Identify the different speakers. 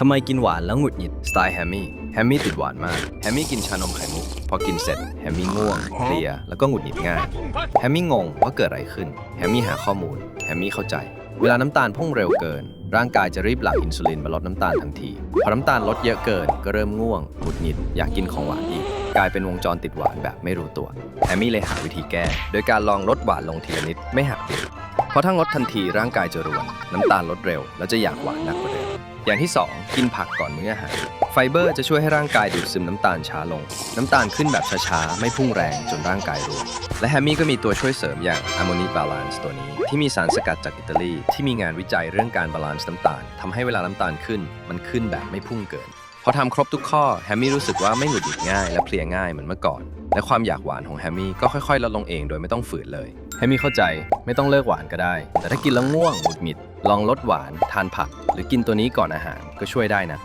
Speaker 1: ทำไมกินหวานแล้วหงุดหงิดสไตล์แฮมมี่แฮมมี่ติดหวานมากแฮมมี่กินชานมไข่มุกพอกินเสร็จแฮมมี่ง่วงเพลียแล้วก็หงุดหงิดง่ายแฮมมี่งงว่าเกิดอะไรขึ้นแฮมมี่หาข้อมูลแฮมมี่เข้าใจ เวลาน้ำตาลพุ่งเร็วเกิน ร่างกายจะรีบหลั่งอินซูลินมาลดน้ำตาลทันทีพอน้ำตาลลดเยอะเกินก็เริ่มง่วงหงุดหงิดอยากกินของหวานอีกกลายเป็นวงจรติดหวานแบบไม่รู้ตัวแฮมมี่เลยหาวิธีแก้ โดยการลองลดหวานลงทีละนิดไม่หักดิบ เพราะถ้างดทันทีร่างกายจะรวน น้ำตาลลดเร็ว แล้วจะอยากหวานหนักกว่าเดิมอย่างที่ 2 กินผักก่อนมื้ออาหาร ไฟเบอร์จะช่วยให้ร่างกายดูดซึมน้ำตาลช้าลง น้ำตาลขึ้นแบบช้าๆ ไม่พุ่งแรงจนร่างกายรวนและแฮมมี่ก็มีตัวช่วยเสริมอย่างอะโมนีบาลานซ์ตัวนี้ ที่มีสารสกัดจากอิตาลี ที่มีงานวิจัยเรื่องการบาลานซ์น้ำตาลทำให้เวลาน้ำตาลขึ้น มันขึ้นแบบไม่พุ่งเกิน พอทำครบทุกข้อแฮมมี่รู้สึกว่าไม่หงุดหงิดง่ายและเพลียง่ายเหมือนเมื่อก่อน และความอยากหวานของแฮมมี่ก็ค่อยๆลดลงเองโดยไม่ต้องฝืนเลยแฮมมี่เข้าใจไม่ต้องเลิกหวานก็ได้ แต่ถ้ากินแล้วง่วงหงุดหงิด ลองลดหวาน ทานผัก หรือกินตัวนี้ก่อนอาหารก็ช่วยได้นะ